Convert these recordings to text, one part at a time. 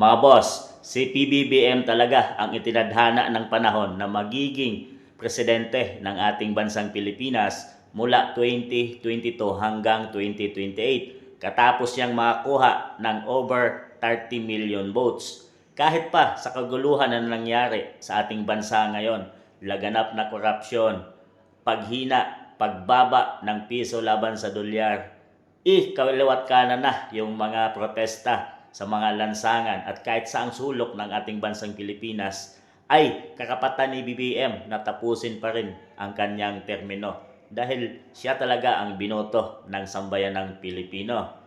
Mga boss, si PBBM talaga ang itinadhana ng panahon na magiging presidente ng ating bansang Pilipinas mula 2022 hanggang 2028 katapos niyang makakuha ng over 30 million votes. Kahit pa sa kaguluhan na nangyari sa ating bansa ngayon, laganap na korupsyon, paghina, pagbaba ng piso laban sa dolyar, kaliwat kanan na yung mga protesta sa mga lansangan at kahit saang sulok ng ating bansang Pilipinas ay karapatan ni BBM na tapusin pa rin ang kanyang termino dahil siya talaga ang binoto ng sambayan ng Pilipino.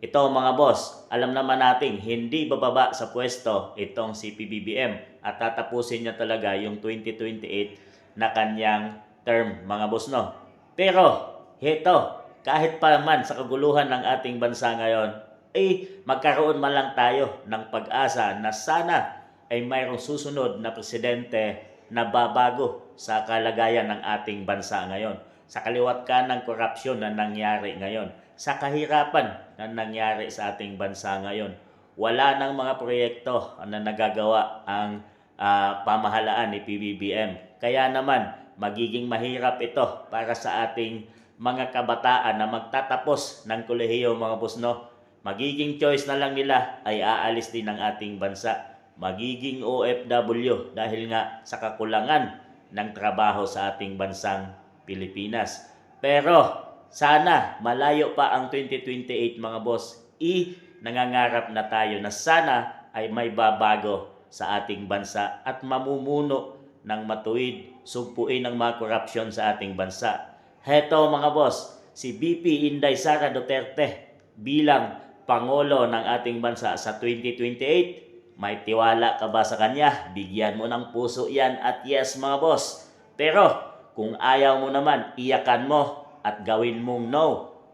Ito mga boss, alam naman nating hindi bababa sa pwesto itong si PBBM at tatapusin niya talaga yung 2028 na kanyang term mga boss no. Pero heto, kahit pa man sa kaguluhan ng ating bansa ngayon, eh magkaroon man lang tayo ng pag-asa na sana ay mayroong susunod na presidente na babago sa kalagayan ng ating bansa ngayon. Sa kaliwat ka ng korupsyon na nangyari ngayon. Sa kahirapan na nangyari sa ating bansa ngayon. Wala ng mga proyekto na nagagawa ang ah, pamahalaan ni PBBM. Kaya naman, magiging mahirap ito para sa ating mga kabataan na magtatapos ng kolehiyo mga busno. Magiging choice na lang nila ay aalis din ng ating bansa. Magiging OFW dahil nga sa kakulangan ng trabaho sa ating bansang Pilipinas. Pero sana malayo pa ang 2028 mga boss. I nangangarap na tayo na sana ay may babago sa ating bansa at mamumuno ng matuwid, sugpuin ng mga korupsyon sa ating bansa. Heto mga boss, si BP Inday Sara Duterte bilang Pangulo ng ating bansa sa 2028, may tiwala ka ba sa kanya? Bigyan mo ng puso yan at yes mga boss. Pero kung ayaw mo naman, iyakan mo at gawin mong no.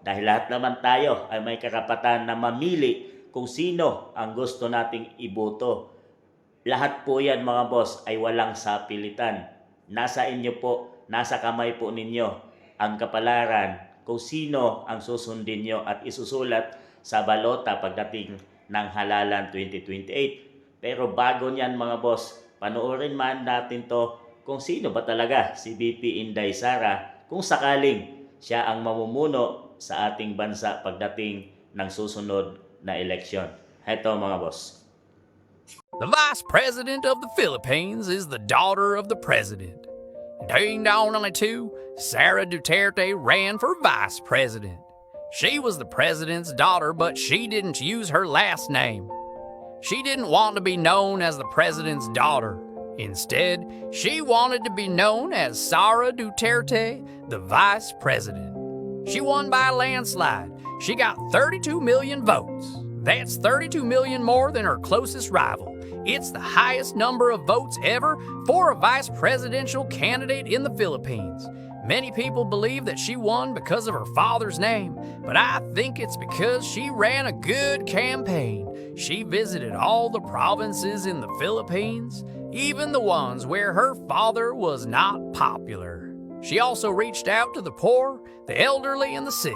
Dahil lahat naman tayo ay may karapatan na mamili kung sino ang gusto nating iboto. Lahat po yan mga boss ay walang sapilitan. Nasa inyo po, nasa kamay po ninyo ang kapalaran kung sino ang susundin nyo at isusulat sa balota pagdating ng halalan 2028. Pero bago niyan mga boss, panoorin man natin to kung sino ba talaga si BP Inday Sara kung sakaling siya ang mamumuno sa ating bansa pagdating ng susunod na eleksyon. Heto mga boss. The vice president of the Philippines is the daughter of the president. Ding dong only two, Sarah Duterte ran for vice president. She was the president's daughter, but she didn't use her last name. She didn't want to be known as the president's daughter. Instead, she wanted to be known as Sara Duterte, the vice president. She won by a landslide. She got 32 million votes. That's 32 million more than her closest rival. It's the highest number of votes ever for a vice presidential candidate in the Philippines. Many people believe that she won because of her father's name, but I think it's because she ran a good campaign. She visited all the provinces in the Philippines, even the ones where her father was not popular. She also reached out to the poor, the elderly, and the sick.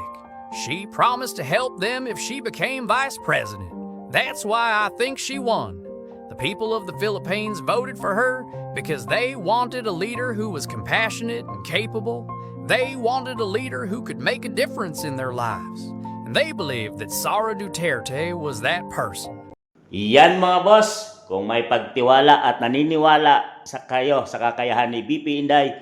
She promised to help them if she became vice president. That's why I think she won. The people of the Philippines voted for her because they wanted a leader who was compassionate and capable. They wanted a leader who could make a difference in their lives. And they believed that Sara Duterte was that person. Yan mga boss, kung may pagtiwala at naniniwala sa kayo sa kakayahan ni BP Inday,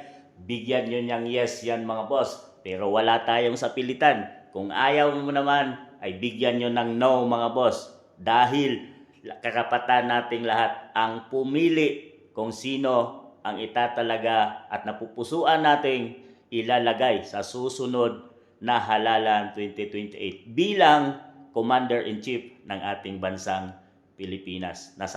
bigyan nyo niyang yes yan mga boss. Pero wala tayong sapilitan. Kung ayaw mo naman, ay bigyan nyo ng no mga boss. Dahil karapatan nating lahat ang pumili kung sino ang itatalaga at napupusuan nating ilalagay sa susunod na halalan 2028 bilang Commander-in-Chief ng ating bansang Pilipinas. Nasa